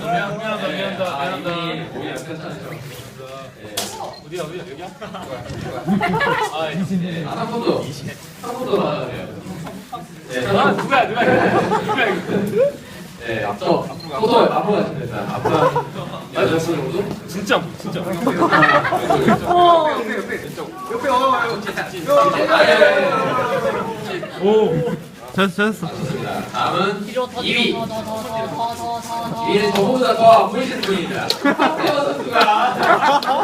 미안하다 미안하다 미안하다 어디야 어디야 여기야? 아 이제 하나보도 하나보도 나와요. 누구야 누구야 누구야 네, 앞서 앞으로 가십니다. 앞서 맞았어요, 오늘? 진짜 진짜. 옆에 옆에 옆에 어, 진짜. 오, 잘했어 잘했어. 다음은 2위. 2위는 저보다 더 보이시는 분입니다. 태호 선수가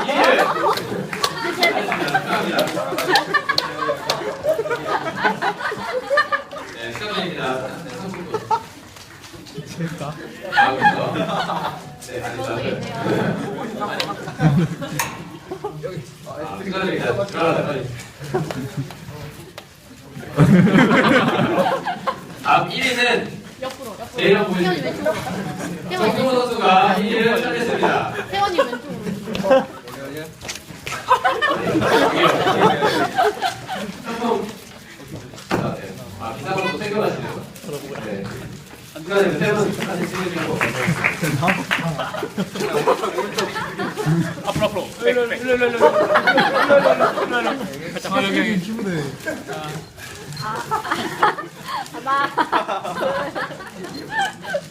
2위를 네, 시간입니다. 됐다. 네, 아, 재밌다. 여기. 아, 축하드립니다. 들어가라, 빨리. 앞 1위는 옆으로, 옆으로. 내려 태원이 왼쪽 정승호 선수가 1위를 차지했습니다. 태원이 왼쪽으로. 아, 네. 아, 기사 챙겨가시네요. 네. 한가지 세번 사진 찍으시고. 앞으로 앞으로